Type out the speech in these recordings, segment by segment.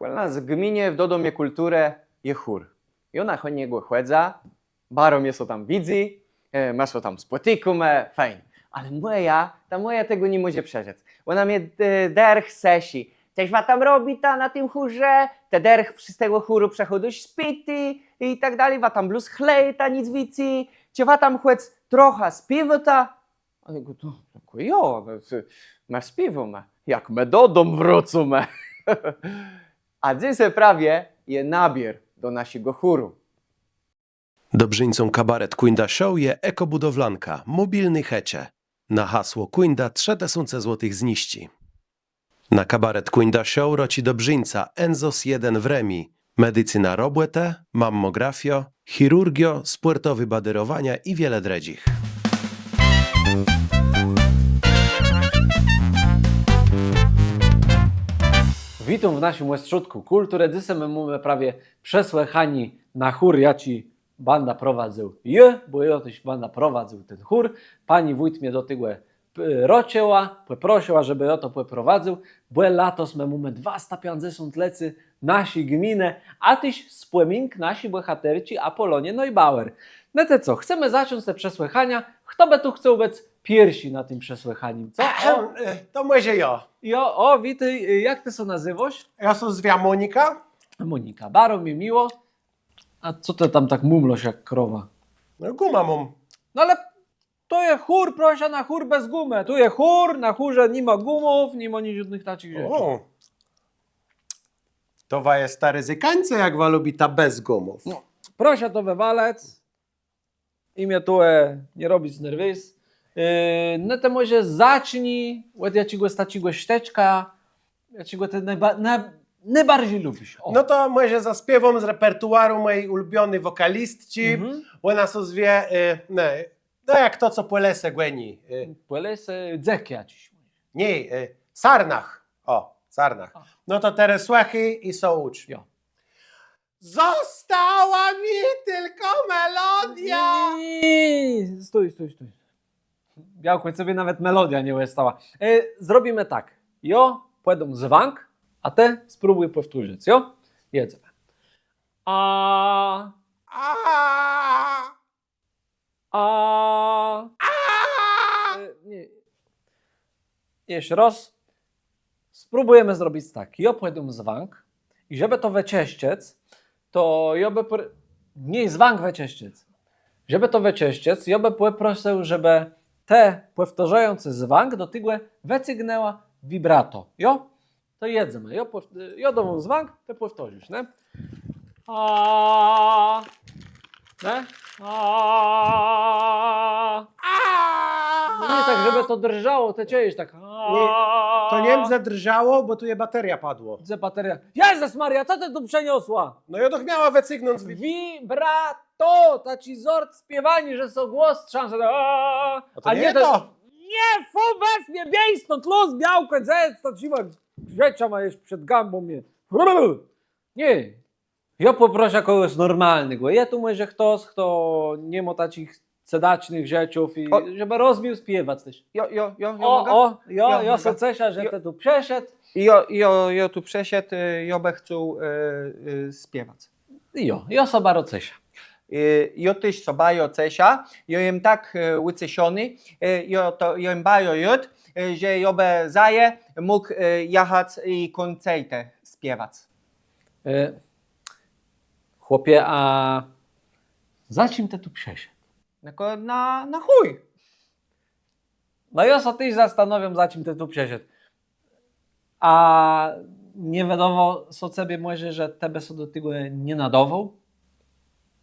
nas w gminie w Dodomie Kulturę je chór. I ona cho niego chłedza, baro mnie so tam widzi, e, masz so tam spotykume, fajnie. Ale moja, ta moja tego nie może przeżyć. Ona mnie e, derch sesi. Coś wa tam robi ta na tym chórze, te derch z tego chóru przechodu śpity i tak dalej, wa tam blues chleje ta nic wici, cie wa tam chłec trochę spiwota. A ja go, to, jo, no, masz spiwo me, jak me do dom wrócą. A dzisiaj prawie je nabier do naszego chóru. Dobrzyńcą kabaret Quinda Show je ekobudowlanka, mobilny hecie. Na hasło Quinda 3000 złotych zniści. Na kabaret Quinda Show roci Dobrzyńca Enzos 1 w Remi, medycyna robłete, mammografio, chirurgio, sportowy baderowania i wiele dredzich. Witam w naszym. Dzisiaj my mamy prawie przesłuchani na chór. Ja ci banda prowadził je, bo ja też banda prowadził ten chór. Pani wójt mnie do tego p- rociła, poprosiła, żeby ja to poprowadził, bo latos my mamy 250 lecy nasi gminę, a tyś spłemink nasi bohaterci Apolonie Neubauer. No to co, chcemy zacząć te przesłuchania. Kto by tu chciał być pierwsi na tym przesłuchaniu, co? O, To może ja. jo, o witaj, jak ty się nazywasz? Ja się zwia Monika. Monika, bardzo mi miło. A co ty tam tak mumloś jak krowa? No guma mam. No ale to jest chór, proszę, na chór bez gumy. Tu jest chór, na chórze nie ma gumów, nie ma nic żadnych takich rzeczy. O. To wa jest ta ryzykańca, jak wa lubi ta bez gumów. No. Proszę to wywalec. Imię tu e, nie robić nerwis. Yy, no to może zacznij, od ja ci go staci go ścieczka. Ja ci go te najba, na, najbardziej lubisz. O. No to może zaśpiewam z repertuaru mojej ulubionej wokalistci. Mhm. Ona się zwie, y, ne, no jak to, co Płelese Gweni. Y, Polecę dzek ja ci. nie, y, Sarnach. O, Sarnach. No to teraz słuchy i są ucz. Jo. Została mi tylko melodia. Stój, stój, stój. Białko, sobie nawet melodia nie ustała. E, zrobimy tak. Jo, pójdą z wank, a te spróbuj powtórzyć, jo? Jedzę. A, A, a, a. e, nie. Jeszcze raz. Spróbujemy zrobić tak. Jo, pójdą z wank i żeby to wecieściec, to ja by... pr- Nie, z wank wecieściec. Żeby to wecieściec, ja by poprosił, żeby te powtarzające do tego wycygnęła vibrato. Jo? To jedzmy. Jo, pow- jo dową dzwank, to powtórzysz, nie? A, nie? A, no nie tak, żeby to drżało, to ciejesz tak. To nie wiem, zadrżało, bo tu je bateria padło. Widzę bateria. Jezus Maria, co ty tu przeniosła? No ja doch miała wycygnąć Vibrato! To ci zord śpiewani, że są głos trzęsą. A, A to nie to. Nie, fu, weź mnie, biej stąd, los, białko, zec, to ci ma rzecza ma jeszcze przed gambą mnie. Nie. Ja poproszę kogoś normalnego. Ja tu może ktoś, kto nie ma takich cedacznych rzeczów i O. żeby rozbił śpiewać też. Jo, jo, jo, jo O, mogę? o, jo, Ja jo, so cesia, że Jo. ty tu przeszedł. Jo, jo, jo tu przeszedł, y, jo by chciał y, y, śpiewać. I jo, jo soba rocesia. Y, Jo tyś sobajo cesia, jo jem tak y, ucesiony, y, jo to jo jem bajo jut, y, że jo by zaje mógł y, jechać i koncertę śpiewać. E, Chłopie, a za czym ty tu przeszedł? Tylko na, na chuj. No się też zastanawiam, za czym ty tu przeszedł. A nie wiadomo, co sobie może, że tebe się do tego nie nadawał?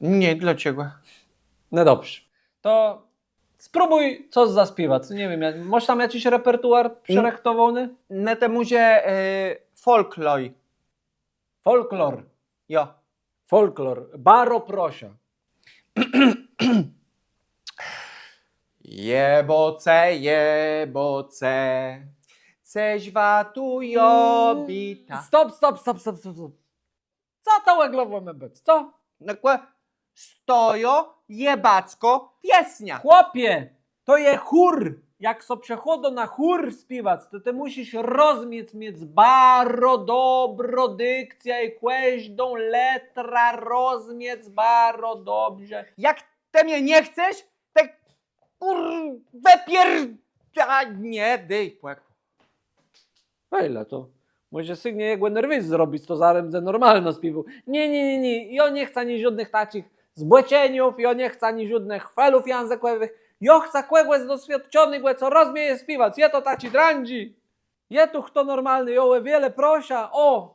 Nie, dlaczego? No dobrze. To spróbuj coś zaśpiewać. Nie wiem, masz tam jakiś repertuar przerektowany? Na temuzie y, folklor. Folklor. Jo. Folklor. Baro prosia. Jeboce, jeboce, ceźwa tu jobita. Stop, stop, stop, stop, stop. stop. Co to łeglowo ma być? Co? Nakłe stojo jebacko piesnia. Chłopie, to je chór. Jak so przechodzą na chór śpiewać, to ty musisz rozumieć, mieć bardzo dobrą dykcję i kłeźdą letra rozumieć bardzo dobrze. Jak te mnie nie chcesz, te kurwe pier... A nie, dej, płek. Ile to? Może sygnie jego nerwis zrobić, to zarem ze normalno śpiewał. Nie, nie, nie, nie. Ja nie chcę ni żadnych takich zbłecieniów, ja nie chcę ni żadnych chwalów językowych. Ja chcę kogoś doświadczonego, co rozumie śpiewać. Ja to taci drandzi. Ja tu kto normalny, jo, wiele prosia. O,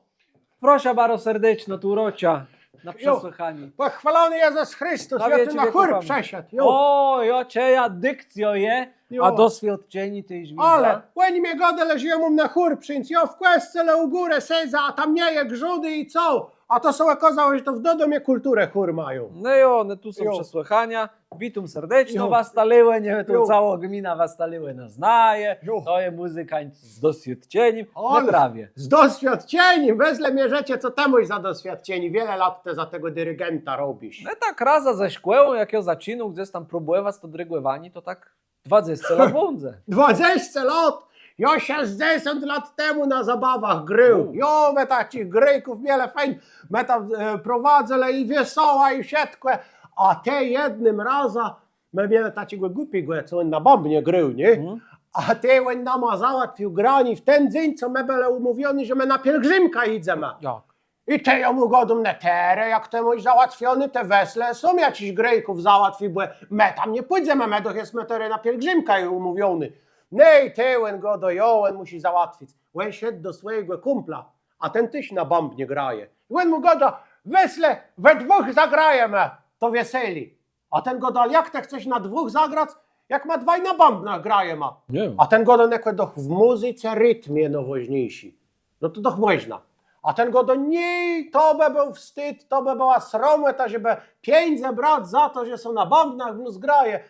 prosia bardzo serdecznie, tu rocia. Na przesłuchanie. Pochwalony Jezus Chrystus, ja tu na chór przesiadł. Jo. O, jo, czeja dykcjo je, a Jo. doświadczeni tyś widzę. Ale, oni mnie godę leży na chór przyjąć. Ja w kwestce le u górę sedza, a tam nie je grzudy i co? A to są okazało, że to w Dodomie kulturę chór mają. No i one tu są Jo. przesłuchania. Witam serdecznie Jo. was staliły, nie tu Jo. cała gmina was staliły na znaje. Jo. To jest muzykańcy z doświadczeniem. Ale- Nie prawie. Z doświadczeniem, wezle mierzecie, co temuś za doświadczeni. Wiele lat te za tego dyrygenta robisz. No i tak raza ze szkłą, jak ja zaczynał gdzieś tam próbuję was to drygływani, to tak 20 lat błądzę. 20 lat! Ja 60 lat temu na zabawach grył. Jo, me takich gryjków miele fajn. Tam e, prowadzę i wiesoła i siatkłe. A te jednym raza me miele takiego głupiego, co on na bombnie grył, nie? Mhm. A ty on nama załatwił grani w ten dzień, co me byli umówiony, że my na pielgrzymka idziemy. Jak? I te ją ugodą na terę, jak temuś załatwiony te wesle, są jakiś grejków załatwi, bo my tam nie pójdziemy, my doch jest metery na pielgrzymka i umówiony. Nej, on go dojął, on musi załatwić. On szedł do swojego kumpla, a ten tyś na bomb nie graje. I on mu goda, wesle, we dwóch zagrajemy, to weseli. A ten goda, jak ty chcesz na dwóch zagrać, jak ma dwaj na bomb nagraje ma. Nie A ten godo neko doch w muzyce rytmie nowoźniejszy. No to doch można. A ten godo nie, to by był wstyd, to by była srometa, żeby pieniądze brać za to, że są na bombnach w zgraje.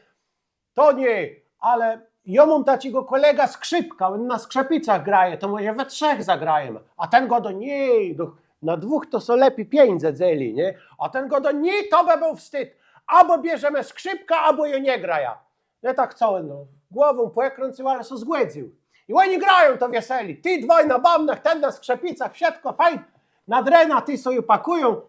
To nie, ale ja mam takiego kolega skrzypka, on na skrzypicach graje, to może we trzech zagrajemy. A ten godo nie, doch na dwóch to są lepiej pieniądze dzieli, nie? A ten godo nie, to by był wstyd. Albo bierzemy skrzypka, albo je nie graja. Nie tak całe, no. Głową pokręcił, ale się zgłędził. I oni grają to weseli. Ty dwoj na bamnach, ten na skrzepicach, wszystko fajnie. Na drena ty sobie pakują,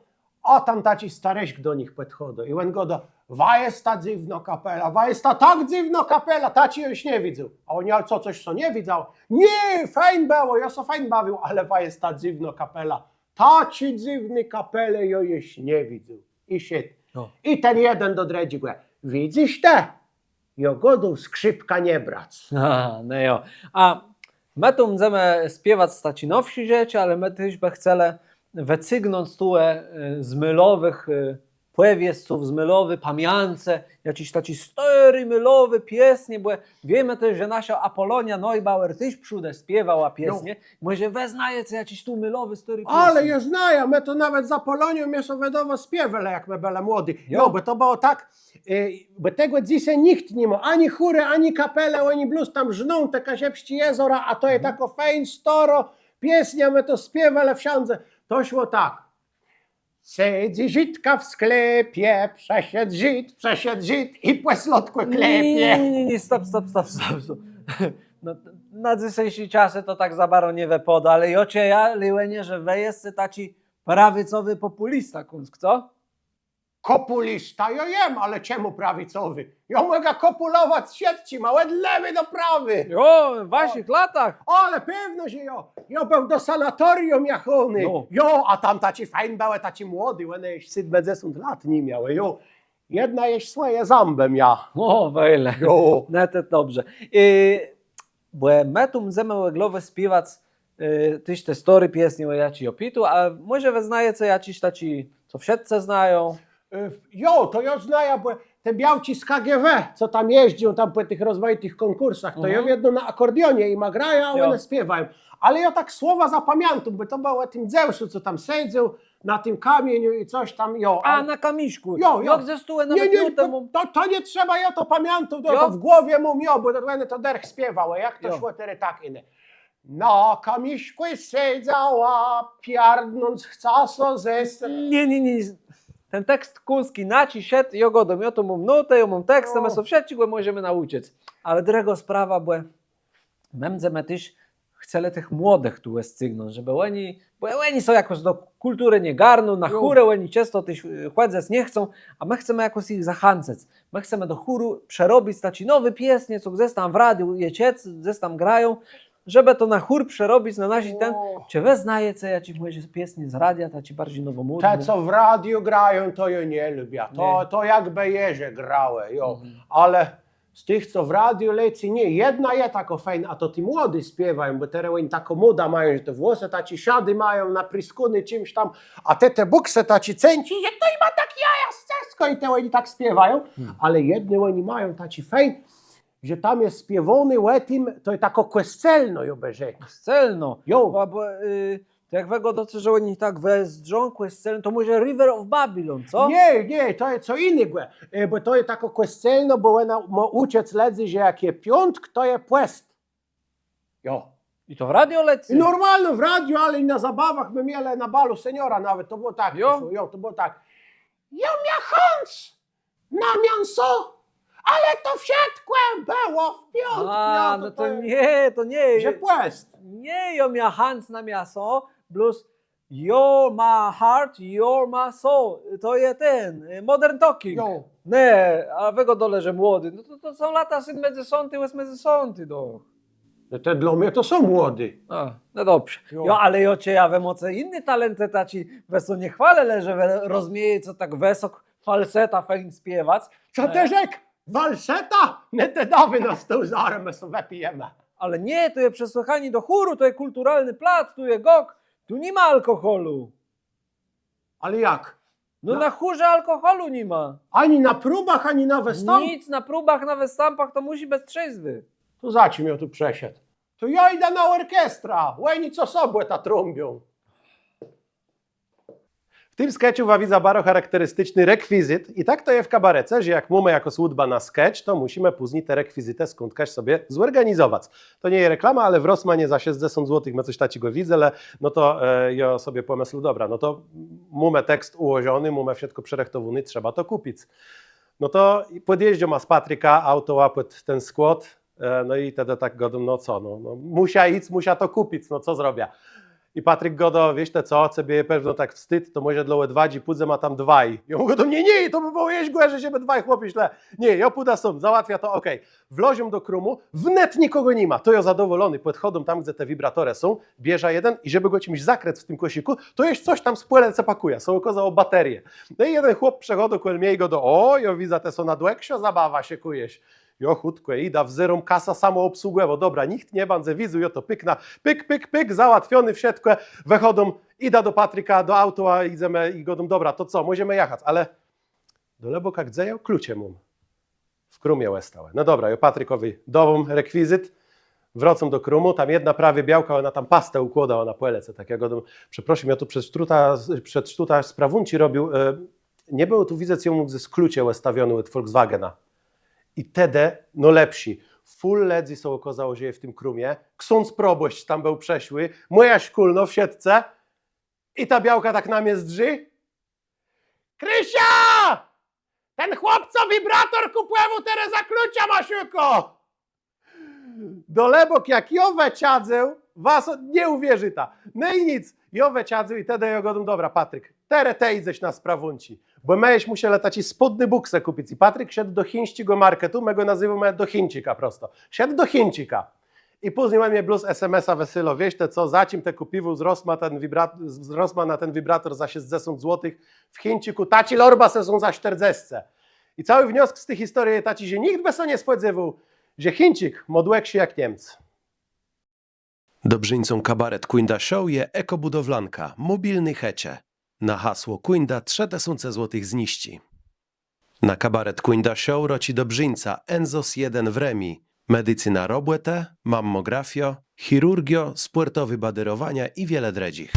a tam taci stareśk do nich podchodzą. I on go do, wa jest ta dziwna kapela, wa jest ta tak dziwna kapela, taci już nie widzą. A oni, ale co, coś co nie widział? Nie, fajn było, ja so fajn bawił, ale wa jest ta dziwna kapela. Taci dziwny kapele, ja już nie widzą. I siedł. No. I ten jeden do dredzi go, widzisz te? Jogodą skrzypka nie brać. A, no jo. A my tu będziemy śpiewać stacinowsi rzeczy, ale my też by chcele wycygnąć tu e, z mylowych e, płewiesców, z mylowy pamiance, jakiś taki stary mylowy piesnie, bo wiemy też, że nasza Apolonia Neubauer też przyjdę śpiewała piesnie. Może weznaje co jakiś tu mylowy stary piesnie. Ale ja znaję, my to nawet za Polonią mieszowedowo śpiewali, jak my byli młody. Jo. No, bo to było tak, y, bo tego dzisiaj nikt nie ma, ani chóry, ani kapele, ani blues, tam żną te kaziepści jezora, a to jest Mhm. tako fejn, storo, piesnia, my to śpiewali wsiądze. To szło tak. Siedzi żytka w sklepie, przesiedł żyd, przesiedł żyd i po slotku Nie, klepie. nie, nie, nie, stop, stop, stop, stop. stop. No, na dzisiejsze czasy to tak za bardzo nie wypada, ale jocie ja liłenie, że wy jest taci prawicowy populista, kunsk, co? Kopulista, ja jem, ale czemu prawicowy? Ja mogę kopulować siedci, małe lewy do prawy. Jo, w waszych latach. Ale pewno, że jo. Ja był do sanatorium jachony. No. Jo, a tam taci fajn były, taci młody, one już 70 lat nie miały, jo. Jedna jeszcze swoje zębem ja. O, wejle. Jo. No to dobrze. I, bo my tu będziemy łeglowe śpiewać y, tyś te story pieśni o jaci opitu, a może wy znaje co jaciś taci, co wszyscy znają. Y, Jo, to ja znaję, bo te białci z KGW, co tam jeździą tam po tych rozmaitych konkursach, to Mhm. ja jedno na akordionie im grają, a Jo. one śpiewają. Ale ja tak słowa zapamiętam, bo to było o tym Zeuszu, co tam siedział na tym kamieniu i coś tam, jo. A na kamiszku. Jo, jo. Jak zestułem nawet Nie, nie, nie, temu. to, to, to nie trzeba, ja to pamiętam, to, Jo? to w głowie mu miał, bo to, będę to derch śpiewał, a jak to Jo. szło teraz tak inne. Na kamiszku siedziała, piardnąc chcaso ze... Nie, nie, nie. Ten tekst kunski naci šet, jogo do mioto mu mnote, jo mam tekst, No. no. so všetci go możemy nauczyć. Ale druga sprawa, bo memdzemy tyś chcele tych młodych tu sygnąć, żeby oni, bo oni są jakoś do kultury nie garną, na chórę oni często tyś chłedzec nie chcą, a my chcemy jakoś ich zachancać. My chcemy do chóru przerobić taki nowy piesnie, co gdzieś tam w radiu jeciec, gdzieś tam grają, żeby to na chór przerobić na nasi ten, czy we znaje, co ja ci mówię, piesnie z radia, ta ci bardziej nowomódne. Te, co w radiu grają, to ja nie lubię. To, Nie. to jak bejeże grałe, jo. Mhm. Ale z tych, co w radiu leci, nie. Jedna je tako fajna, a to ti młody śpiewają, bo teraz oni tako moda mają, że te włosy taci siady mają na pryskuny czymś tam, a te te bukse taci cęci, że to ima tak jaja z cesko i te oni tak śpiewają. Ale jedne oni mają taci fajn, że tam jest śpiewony łetim, to jest tako kwescelno, jo beżek. Celno. Jo. Bo, bo, y, to jak wego docy, że oni tak we zdrząkł jest celno, to może River of Babylon, co? Nie, nie, to jest co innego, e, bo to jest tako kwescelno, bo ona ma uciec ledzy, że jak je piątk, to je płest. Jo. I to w radio leci. I normalno w radiu, ale i na zabawach my mieli na balu seniora nawet, to było tak. Jo? jo to było tak. Ja miachąc na mięso, ale to wszystko było w piątk. A, no to nie, to nie. Że płest. Nie, jo mia Hans na miaso, plus You're my heart, you're my soul. To jest ten, y, modern talking. Jo. Nie, a wego dole, że młody. No to, to są lata syn między sąty, łez między sąty, do. No to dla mnie to są młody. A, no dobrze. Jo. Jo, ale jo cię ja we moce inny talenty taci weso nie chwalę, le, że we rozmieje co tak wesok falseta fajn śpiewać. Co E. jak walseta? Nie te dawy na stół zaraz my sobie pijemy. Ale nie, to jest przesłuchanie do chóru, to jest kulturalny plac, tu jest gok, tu nie ma alkoholu. Ale jak? No No. na chórze alkoholu nie ma. Ani na próbach, ani na występach? Nic na próbach, na występach to musi być trzeźwy. To za czym ja tu przeszedł? To ja idę na orkiestra. Łeni co sobą ta trąbią. W tym sketchu wawidza bardzo charakterystyczny rekwizyt i tak to jest w kabarece, że jak mamy jako słudba na sketch, to musimy później te rekwizytę skądkaś sobie zorganizować. To nie jest reklama, ale w Rosmanie za 60 zł my coś takiego widzę, ale no to e, ja sobie pomysł, dobra, no to mamy tekst ułożony, mamy wszystko przerechtowany, trzeba to kupić. No to podjeździł ma z Patryka, auto łapet ten skład, e, no i wtedy tak godą, no co, no, no musia iść, musia to kupić, no co zrobię. I Patryk Godo, wiesz te co, sobie pewno tak wstyd, to może dla dwadzi pudze ma tam dwaj. Ja mówię do mnie, nie, to by było jeść że się by dwaj chłopi źle. Nie, ja puda są, załatwia to, okej. Wlozią do krumu, wnet nikogo nie ma. To ja zadowolony, podchodzą tam, gdzie te wibratory są, bierze jeden i żeby go czymś zakręt w tym kosiku, to jest coś tam z płelece pakuje, są okazało baterie. No i jeden chłop przechodu ku go do, o, ja widzę, te są na zabawa się kujeś. Jo, chutko, ida w zerą kasa samoobsługowo. Dobra, nikt nie bandze widzu, jo to pykna, pyk, pyk, pyk, załatwiony w siatkę, wychodzą, ida do Patryka, do auta, idziemy i godą, dobra, to co, możemy jechać, ale do leboka gdzeją, klucie mu w krumie łestałe. No dobra, jo Patrykowi dową rekwizyt, wracam do krumu, tam jedna prawie białka, ona tam pastę układała na płelece, tak jak godą, przepraszam, ja tu przed sztuta, przed sztuta sprawunci robił, e, nie było tu widzę, co mógł ze sklucie łestawiony od Volkswagena. I wtedy, no lepsi. Full ledzy są okazało się w tym krumie. Ksąc probość tam był przeszły. Moja szkulno w siatce. I ta białka tak na mnie zdrzy. Krysia! Ten chłopco wibrator kupłewu teraz za klucia, Masiuko! Do lebok jak Jowe ciadzę, was nie uwierzy ta. No i nic, Jowe ciadzę i wtedy ja godą, dobra Patryk, tere te idześ na sprawunci. Musiał latać i spodny buksę kupić. I Patryk szedł do chińskiego marketu, my go nazywamy do Chińczyka prosto. Szedł do Chińczyka. I później mam mnie plus SMS-a wesylo, wiesz te co, zacim te kupiwu wzrosła, ten wibrat, na ten wibrator za 60 zł w Chińczyku, taci lorba se są za 40. I cały wniosek z tej historii jest taki, że nikt to nie spodziewał, że Chińczyk modłek się jak Niemcy. Dobrzyńcą kabaret Quinda Show je ekobudowlanka, mobilny hecie. Na hasło Quinda 3000 zł zniści. Na kabaret Quinda Show roci Dobrzyńca Enzos 1 w Remi. Medycyna robłete, mammografio, chirurgio, sportowy badyrowania i wiele dredzich.